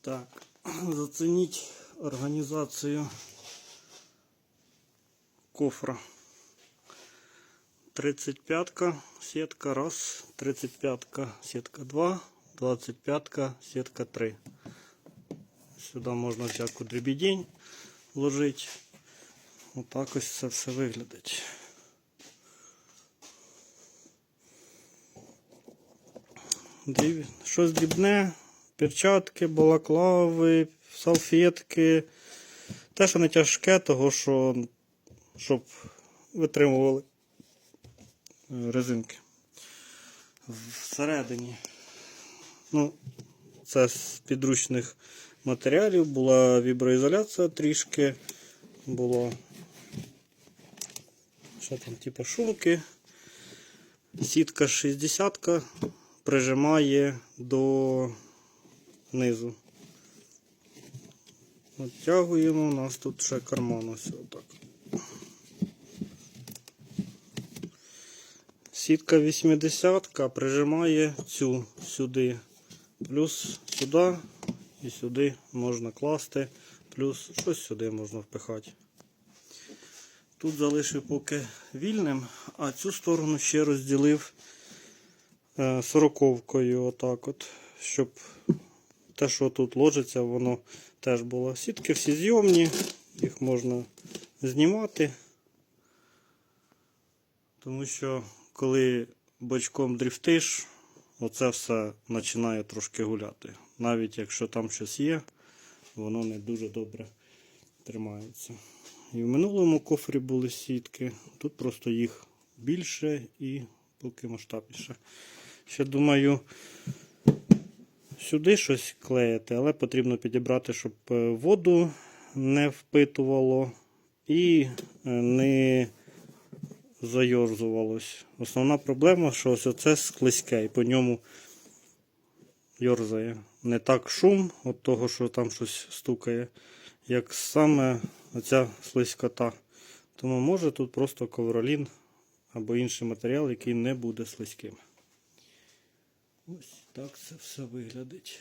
Так, зацініть організацію кофра. 35-ка сітка раз, 35-ка сітка 2, 25-ка сітка 3. Сюди можна всяку дрібідінь вложити. Отак ось це все виглядить. Дріб... Щось дрібне, Перчатки, балаклави, салфетки. Те, що не тяжке, того, що щоб витримували резинки. Всередині. Ну, це з підручних матеріалів була віброізоляція трішки, було що там, типу шумки. Сітка 60 прижимає до низу. Оттягуємо, у нас тут ще карман ось отак. Сітка 80 прижимає цю сюди, плюс сюди і сюди можна класти, плюс щось сюди можна впихати. Тут залишив поки вільним, а цю сторону ще розділив е, сороковкою, отак от, щоб те, що тут ложиться, воно теж було. Сітки всі зйомні, їх можна знімати. Тому що коли бочком дрифтиш, оце все починає трошки гуляти. Навіть якщо там щось є, воно не дуже добре тримається. І в минулому кофрі були сітки, тут просто їх більше і поки масштабніше. Ще думаю, сюди щось клеїти, але потрібно підібрати, щоб е, воду не впитувало і е, не зайорзувалось. Основна проблема, що ось оце склизьке, і по ньому йорзає. Не так шум від того, що там щось стукає, як саме оця слизькота. Тому може тут просто ковролін або інший матеріал, який не буде слизьким. Ось так це все виглядить.